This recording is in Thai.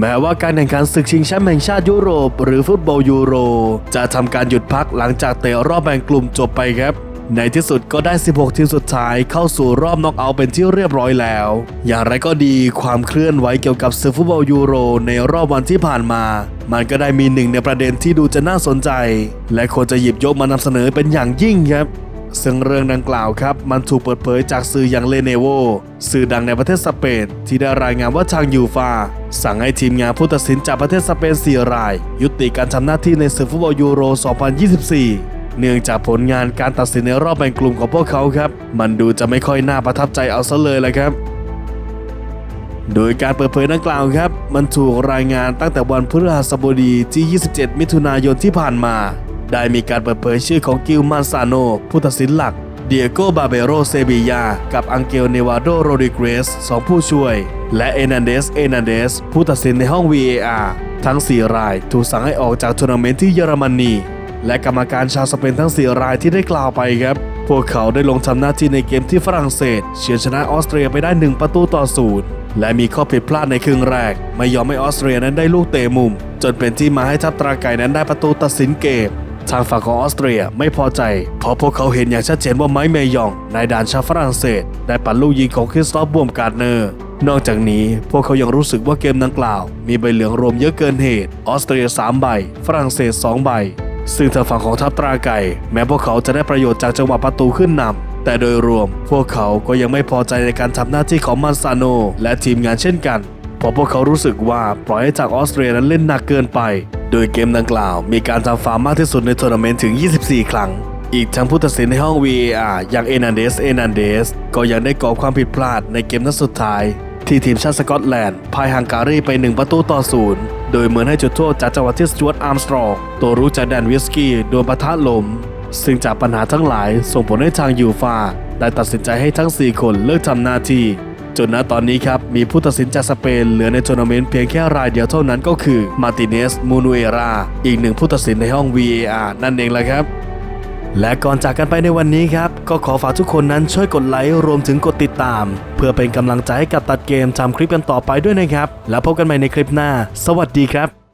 แม้ว่าการแข่งขันศึกชิงแชมป์แห่งชาติยุโรป หรือฟุตบอลยูโร จะทำการหยุดพักหลังจากเตะรอบแบ่งกลุ่มจบไปครับ ในที่สุดก็ได้ 16 ทีมสุดท้ายเข้าสู่รอบน็อกเอาท์เป็นที่เรียบร้อยแล้ว อย่างไรก็ดีความเคลื่อนไหวเกี่ยวกับศึกฟุตบอลยูโร ในรอบวันที่ผ่านมา มันก็ได้มีหนึ่งในประเด็นที่ดูจะน่าสนใจ และควรจะหยิบยกมานำเสนอเป็นอย่างยิ่งครับ ซึ่งเรื่องดังกล่าวครับ มันถูกเปิดเผยจากสื่ออย่างเลเนโวสื่อดังในประเทศสเปนที่ได้รายงานว่าทางยูฟาสั่งให้ทีมงานผู้ตัดสินจากประเทศสเปนสี่ราย ยุติการทำหน้าที่ในศึกฟุตบอลยูโร 2024 เนื่องจากผลงานการตัดสินในรอบแบ่งกลุ่มของพวกเขาครับ มันดูจะไม่ค่อยน่าประทับใจเอาซะเลยแหละครับโดยการเปิดเผยดังกล่าวครับ มันถูกรายงานตั้งแต่วันพฤหัสบดีที่ 27 มิถุนายนที่ผ่านมา ได้มีการเปิดเผยชื่อของกิลมันซาโนผู้ตัดสินหลัก เดียโกบาเบโรเซบียา กับอังเกลเนวาโดโรดิเกรสสองผู้ช่วย และเอนันเดส เอนันเดส ผู้ตัดสินในห้อง VAR ทั้ง 4 รายถูกสั่งให้ออกจากทัวร์นาเมนต์ที่เยอรมนีและกรรมการชาวสเปนทั้ง 4 รายที่ได้กล่าวไปครับ พวกเขาได้ลงทำหน้าที่ในเกมที่ฝรั่งเศสเฉือนชนะออสเตรียไปได้ 1 ประตูต่อศูนย์และมีข้อผิดพลาดในครึ่งแรก ไม่ยอมให้ออสเตรียนั้นได้ลูกเตะมุม จนเป็นที่มาให้ทัพตราไก่นั้นได้ประตูตัดสินเกม ทางฝั่งของออสเตรียไม่พอใจ เพราะพวกเขาเห็นอย่างชัดเจนว่าไม้เมยองนายด่านชาวฝรั่งเศส ได้ปัดลูกยิงของคริสตอฟบวมการ์เนอร์นอกจากนี้พวกเขายังรู้สึกว่าเกมดังกล่าว มีใบเหลืองรวมเยอะเกินเหตุ ออสเตรีย 3 ใบ ฝรั่งเศส 2 ใบ ซึ่งทางฝั่งของทัพตราไก่ แม้พวกเขาจะได้ประโยชน์จากจังหวะประตูขึ้นนำแต่โดยรวม พวกเขาก็ยังไม่พอใจในการทำหน้าที่ของมันซาโน และทีมงานเช่นกันเพราะพวกเขารู้สึกว่าปล่อยให้จากออสเตรียนั้นเล่นหนักเกินไป โดยเกมดังกล่าวมีการทำฟาวล์มากที่สุดในทัวร์นาเมนต์ถึง 24 ครั้ง อีกทั้งผู้ตัดสินในห้อง VAR อย่างเอนันเดส เอนันเดส ก็ยังได้ก่อความผิดพลาดในเกมนัดสุดท้าย ที่ทีมชาติสกอตแลนด์พ่ายฮังการีไป 1 ประตูต่อศูนย์โดยเหมือนให้จุดโทษจากจังหวะที่สจวตอาร์มสตรองตัวรู้จากแดนวิสกี้โดนปะทะลม ซึ่งจากปัญหาทั้งหลายส่งผลให้ทางยูฟาได้ตัดสินใจให้ทั้ง 4 คนเลิกทำหน้าที่ จนณตอนนี้ครับ มีผู้ตัดสินจากสเปนเหลือในทัวร์นาเมนต์เพียงแค่รายเดียวเท่านั้นก็คือมาติเนสมูนูเอราอีกหนึ่งผู้ตัดสินในห้อง VAR นั่นเองแหละครับและก่อนจากกันไปในวันนี้ครับ ก็ขอฝากทุกคนนั้นช่วยกดไลค์รวมถึงกดติดตาม เพื่อเป็นกำลังใจให้กับตัดเกมทำคลิปกันต่อไปด้วยนะครับ แล้วพบกันใหม่ในคลิปหน้า สวัสดีครับ